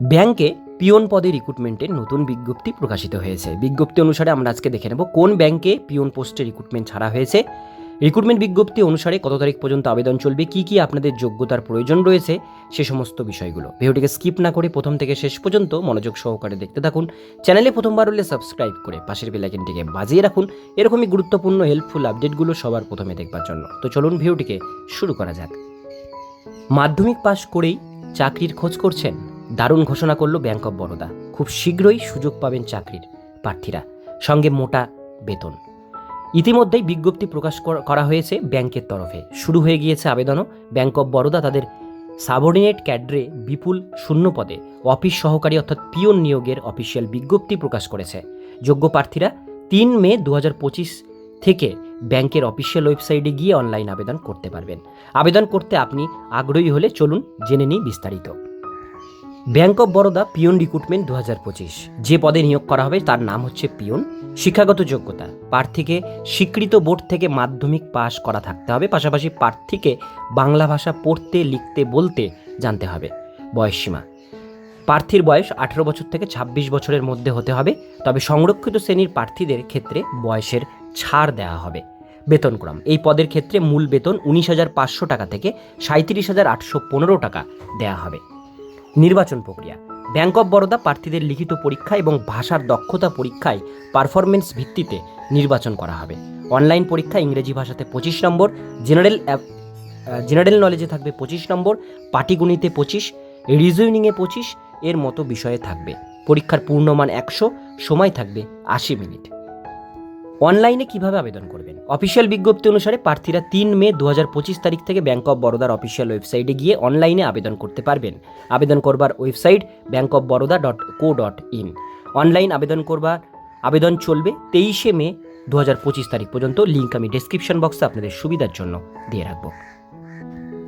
ব্যাংকে পিয়ন পদে রিক্রুটমেন্টের নতুন বিজ্ঞপ্তি প্রকাশিত হয়েছে। বিজ্ঞপ্তি অনুসারে আমরা আজকে দেখে নেব কোন ব্যাংকে পিয়ন পোস্টে রিক্রুটমেন্ট ছাড়া হয়েছে। রিক্রুটমেন্ট বিজ্ঞপ্তি অনুসারে কত তারিখ পর্যন্ত আবেদন চলবে, কি কি আপনাদের যোগ্যতার প্রয়োজন রয়েছে, সে সমস্ত বিষয়গুলো। ভিডিওটিকে স্কিপ না করে প্রথম থেকে শেষ পর্যন্ত মনোযোগ সহকারে দেখতে থাকুন। চ্যানেলে প্রথমবার হলে সাবস্ক্রাইব করে পাশের বেলাইকেনটিকে বাজিয়ে রাখুন। এরকমই গুরুত্বপূর্ণ হেল্পফুল আপডেটগুলো সবার প্রথমে দেখবার জন্য। তো চলুন ভিডিওটিকে শুরু করা যাক। মাধ্যমিক পাশ করেই চাকরির খোঁজ করছেন দারুণ ঘোষণা করল ব্যাংক অব বরোদা। খুব শীঘ্রই সুযোগ পাবেন চাকরির প্রার্থীরা। সঙ্গে মোটা বেতন। ইতিমধ্যেই বিজ্ঞপ্তি প্রকাশ করা হয়েছে ব্যাংকের তরফে। শুরু হয়ে গিয়েছে আবেদনও। ব্যাংক অব বরোদা তাদের সাবঅর্ডিনেট ক্যাড্রে বিপুল শূন্য পদে অফিস সহকারী অর্থাৎ পিয়ন নিয়োগের অফিসিয়াল বিজ্ঞপ্তি প্রকাশ করেছে। যোগ্য প্রার্থীরা তিন মে দু হাজার পঁচিশ থেকে ব্যাংকের অফিসিয়াল ওয়েবসাইটে গিয়ে অনলাইন আবেদন করতে পারবেন। আবেদন করতে আপনি আগ্রহী হলে চলুন জেনে নিই বিস্তারিত। Bank of Baroda peon recruitment দু হাজার পঁচিশ। যে পদে নিয়োগ করা হবে তার নাম হচ্ছে পিয়ন। শিক্ষাগত যোগ্যতা, প্রার্থীকে স্বীকৃত বোর্ড থেকে মাধ্যমিক পাশ করা থাকতে হবে, পাশাপাশি প্রার্থীকে বাংলা ভাষা পড়তে, লিখতে, বলতে জানতে হবে। বয়সসীমা প্রার্থীর বয়স আঠেরো বছর থেকে ২৬ বছরের মধ্যে হতে হবে, তবে সংরক্ষিত শ্রেণির প্রার্থীদের ক্ষেত্রে বয়সের ছাড় দেওয়া হবে। বেতনক্রম এই পদের ক্ষেত্রে মূল বেতন উনিশ হাজার পাঁচশো টাকা থেকে সাঁত্রিশ হাজার আটশো পনেরো টাকা দেওয়া হবে। নির্বাচন প্রক্রিয়া। ব্যাংক অব বরোদা প্রার্থীদের লিখিত পরীক্ষা এবং ভাষার দক্ষতা পরীক্ষায় পারফরমেন্স ভিত্তিতে নির্বাচন করা হবে। অনলাইন পরীক্ষা ইংরেজি ভাষাতে পঁচিশ নম্বর জেনারেল জেনারেল নলেজে থাকবে পঁচিশ নম্বর, পাটিগণিতে পঁচিশ রিজনিংয়ে পঁচিশ, এর মতো বিষয়ে থাকবে। পরীক্ষার পূর্ণমান একশো, সময় থাকবে আশি মিনিট। অনলাইনে কীভাবে আবেদন করবেন? অফিসিয়াল বিজ্ঞপ্তি অনুসারে প্রার্থীরা তিন মে দু পঁচিশ তারিখ থেকে ব্যাঙ্ক অফ বরোদার অফিসিয়াল ওয়েবসাইটে গিয়ে অনলাইনে আবেদন করতে পারবেন। আবেদন করবার website bank of Baroda dot co dot in online আবেদন করবার আবেদন চলবে তেইশে মে দু হাজার পঁচিশ তারিখ পর্যন্ত। লিঙ্ক আমি ডেসক্রিপশন বক্সে আপনাদের সুবিধার জন্য দিয়ে রাখব।